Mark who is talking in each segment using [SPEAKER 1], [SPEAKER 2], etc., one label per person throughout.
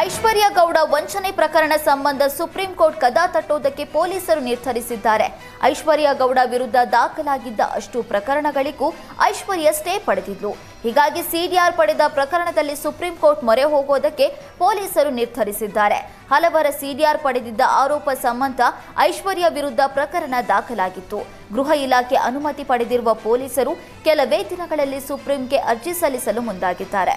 [SPEAKER 1] ಐಶ್ವರ್ಯ ಗೌಡ ವಂಚನೆ ಪ್ರಕರಣ ಸಂಬಂಧ ಸುಪ್ರೀಂ ಕೋರ್ಟ್ ಕದಾ ತಟ್ಟುವುದಕ್ಕೆ ಪೊಲೀಸರು ನಿರ್ಧರಿಸಿದ್ದಾರೆ. ಐಶ್ವರ್ಯ ಗೌಡ ವಿರುದ್ಧ ದಾಖಲಾಗಿದ್ದ ಅಷ್ಟು ಪ್ರಕರಣಗಳಿಗೂ ಐಶ್ವರ್ಯ ಸ್ಟೇ ಪಡೆದಿದ್ಲು. ಹೀಗಾಗಿ ಸಿಡಿಆರ್ ಪಡೆದ ಪ್ರಕರಣದಲ್ಲಿ ಸುಪ್ರೀಂ ಕೋರ್ಟ್ ಮೊರೆ ಹೋಗೋದಕ್ಕೆ ಪೊಲೀಸರು ನಿರ್ಧರಿಸಿದ್ದಾರೆ. ಹಲವರ ಸಿಡಿಆರ್ ಪಡೆದಿದ್ದ ಆರೋಪ ಸಂಬಂಧ ಐಶ್ವರ್ಯ ವಿರುದ್ಧ ಪ್ರಕರಣ ದಾಖಲಾಗಿತ್ತು. ಗೃಹ ಇಲಾಖೆ ಅನುಮತಿ ಪಡೆದಿರುವ ಪೊಲೀಸರು ಕೆಲವೇ ದಿನಗಳಲ್ಲಿ ಸುಪ್ರೀಂಗೆ ಅರ್ಜಿ ಸಲ್ಲಿಸಲು ಮುಂದಾಗಿದ್ದಾರೆ.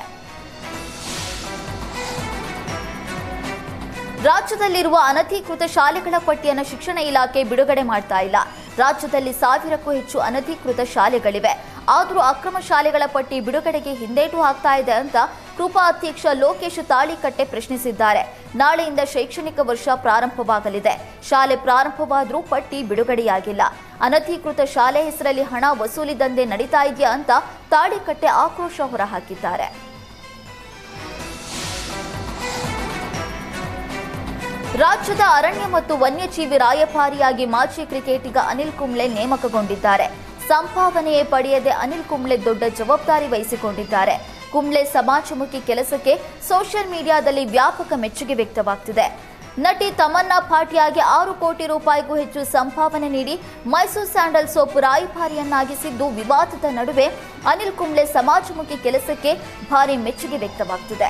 [SPEAKER 1] ರಾಜ್ಯದಲ್ಲಿರುವ ಅನಧಿಕೃತ ಶಾಲೆಗಳ ಪಟ್ಟಿಯನ್ನು ಶಿಕ್ಷಣ ಇಲಾಖೆ ಬಿಡುಗಡೆ ಮಾಡ್ತಾ ಇಲ್ಲ. ರಾಜ್ಯದಲ್ಲಿ ಸಾವಿರಕ್ಕೂ ಹೆಚ್ಚು ಅನಧಿಕೃತ ಶಾಲೆಗಳಿವೆ. ಆದರೂ ಅಕ್ರಮ ಶಾಲೆಗಳ ಪಟ್ಟಿ ಬಿಡುಗಡೆಗೆ ಹಿಂದೇಟು ಹಾಕ್ತಾ ಇದೆ ಅಂತ ಕೃಪಾ ಅಧ್ಯಕ್ಷ ಲೋಕೇಶ್ ತಾಳಿಕಟ್ಟೆ ಪ್ರಶ್ನಿಸಿದ್ದಾರೆ. ನಾಳೆಯಿಂದ ಶೈಕ್ಷಣಿಕ ವರ್ಷ ಪ್ರಾರಂಭವಾಗಲಿದೆ. ಶಾಲೆ ಪ್ರಾರಂಭವಾದರೂ ಪಟ್ಟಿ ಬಿಡುಗಡೆಯಾಗಿಲ್ಲ. ಅನಧಿಕೃತ ಶಾಲೆ ಹೆಸರಲ್ಲಿ ಹಣ ವಸೂಲಿ ನಡೀತಾ ಇದೆಯಾ ಅಂತ ತಾಳಿಕಟ್ಟೆ ಆಕ್ರೋಶ ಹೊರಹಾಕಿದ್ದಾರೆ. ರಾಜ್ಯದ ಅರಣ್ಯ ಮತ್ತು ವನ್ಯಜೀವಿ ರಾಯಭಾರಿಯಾಗಿ ಮಾಜಿ ಕ್ರಿಕೆಟಿಗ ಅನಿಲ್ ಕುಂಬ್ಳೆ ನೇಮಕಗೊಂಡಿದ್ದಾರೆ. ಸಂಭಾವನೆಯೇ ಪಡೆಯದೆ ಅನಿಲ್ ಕುಂಬ್ಳೆ ದೊಡ್ಡ ಜವಾಬ್ದಾರಿ ವಹಿಸಿಕೊಂಡಿದ್ದಾರೆ. ಕುಂಬ್ಳೆ ಸಮಾಜಮುಖಿ ಕೆಲಸಕ್ಕೆ ಸೋಷಿಯಲ್ ಮೀಡಿಯಾದಲ್ಲಿ ವ್ಯಾಪಕ ಮೆಚ್ಚುಗೆ ವ್ಯಕ್ತವಾಗ್ತಿದೆ. ನಟಿ ತಮನ್ನಾ ಭಾಟಿಯಾಗಿ ಆರು ಕೋಟಿ ರೂಪಾಯಿಗೂ ಹೆಚ್ಚು ಸಂಭಾವನೆ ನೀಡಿ ಮೈಸೂರು ಸ್ಯಾಂಡಲ್ ಸೋಪ್ ರಾಯಭಾರಿಯನ್ನಾಗಿಸಿದ್ದು ವಿವಾದದ ನಡುವೆ ಅನಿಲ್ ಕುಂಬ್ಳೆ ಸಮಾಜಮುಖಿ ಕೆಲಸಕ್ಕೆ ಭಾರಿ ಮೆಚ್ಚುಗೆ ವ್ಯಕ್ತವಾಗ್ತಿದೆ.